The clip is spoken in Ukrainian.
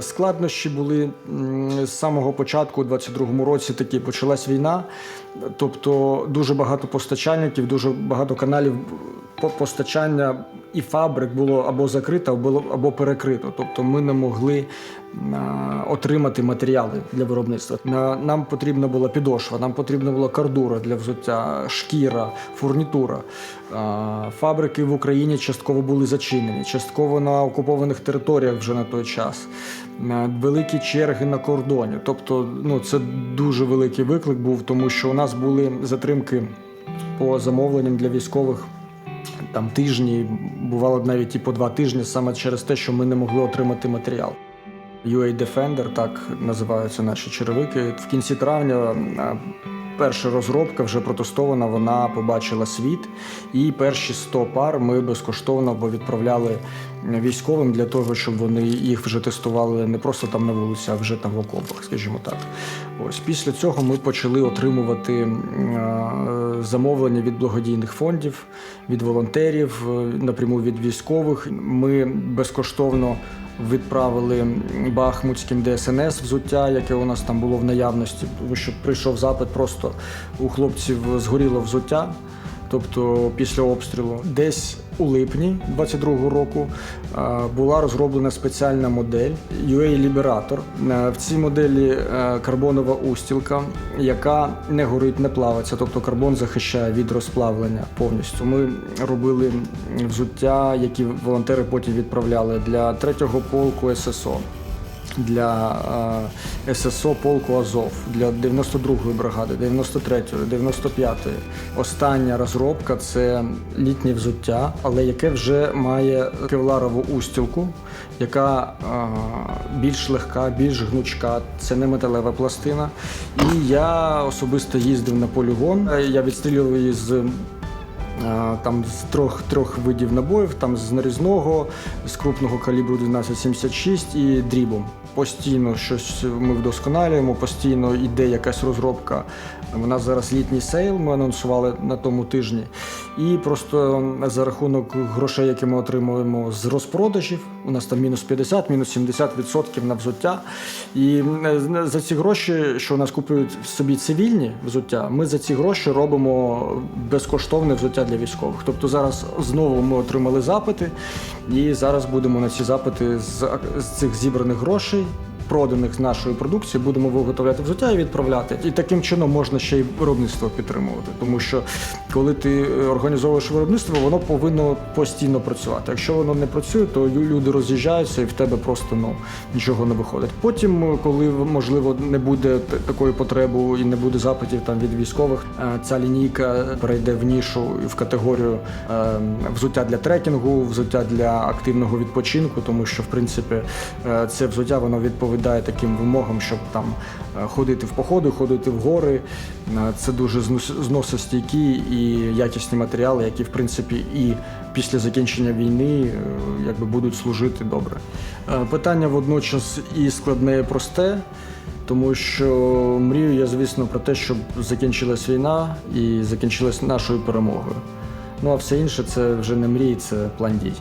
Складнощі були з самого початку, у 22-му році, таки почалась війна. Тобто дуже багато постачальників, дуже багато каналів по- постачання і фабрик було або закрито, або, перекрито. Тобто ми не могли а, отримати матеріали для виробництва. На- Нам потрібна була підошва, нам потрібна була кардура для взуття, шкіра, фурнітура. А, Фабрики в Україні частково були зачинені, частково на окупованих територіях вже на той час. Е, Великі черги на кордоні. Тобто, ну це дуже великий виклик був, тому що у нас були затримки по замовленням для військових. Там тижні, бувало б навіть і по два тижні, саме через те, що ми не могли отримати матеріал. UA Defender, так називаються наші черевики. В кінці травня перша розробка вже протестована, вона побачила світ. І перші 100 пар ми безкоштовно бо відправляли військовим для того, щоб вони їх вже тестували не просто там на вулиці, а вже там в окопах, скажімо так. Ось після цього ми почали отримувати е, замовлення від благодійних фондів, від волонтерів, е, напряму від військових. Ми безкоштовно відправили Бахмутським ДСНС взуття, яке у нас там було в наявності, тому що прийшов запит, просто у хлопців згоріло взуття. Тобто після обстрілу, десь у липні 22-го року е, була розроблена спеціальна модель UA Liberator. Е, В цій моделі е, карбонова устілка, яка не горить, не плавиться, тобто карбон захищає від розплавлення повністю. Ми робили взуття, які волонтери потім відправляли для 3-го полку ССО для е, ССО полку Азов, для 92-ї бригади, 93-ї, 95-ї. Остання розробка це літнє взуття, але яке вже має кевларову устілку, яка е, більш легка, більш гнучка. Це не металева пластина. І я особисто їздив на полігон. Е, Я відстрілював її з Там з трьох, трьох видів набоїв, там з нарізного, з крупного калібру 1276 і дрібом. Постійно щось ми вдосконалюємо, постійно йде якась розробка. У нас зараз літній сейл, ми анонсували на тому тижні. І просто за рахунок грошей, які ми отримуємо з розпродажів, у нас там мінус 50, мінус 70% на взуття. І е, за ці гроші, що у нас купують собі цивільні взуття, ми за ці гроші робимо безкоштовне взуття для військових. Тобто зараз знову ми отримали запити, і зараз будемо на ці запити з, з цих зібраних грошей. Проданих з нашої продукції будемо виготовляти взуття і відправляти. І таким чином можна ще й виробництво підтримувати. Тому що коли ти е, організовуєш виробництво, воно повинно постійно працювати. Якщо воно не працює, то люди роз'їжджаються і в тебе просто ну нічого не виходить. Потім, е, коли можливо не буде такої потреби і не буде запитів там від військових, е, ця лінійка перейде в нішу в категорію взуття для трекінгу, взуття для активного відпочинку, тому що в принципі це взуття воно відповідає таким вимогам, щоб там е, ходити в походи, ходити в гори. Е, Це дуже знос- зносостійкі і якісні матеріали, які в принципі і після закінчення війни е, якби будуть служити добре. Питання водночас і складне, і просте. Тому що мрію я, звісно, про те, щоб закінчилась війна і закінчилась нашою перемогою. Ну а все інше це вже не мрії, це план дій.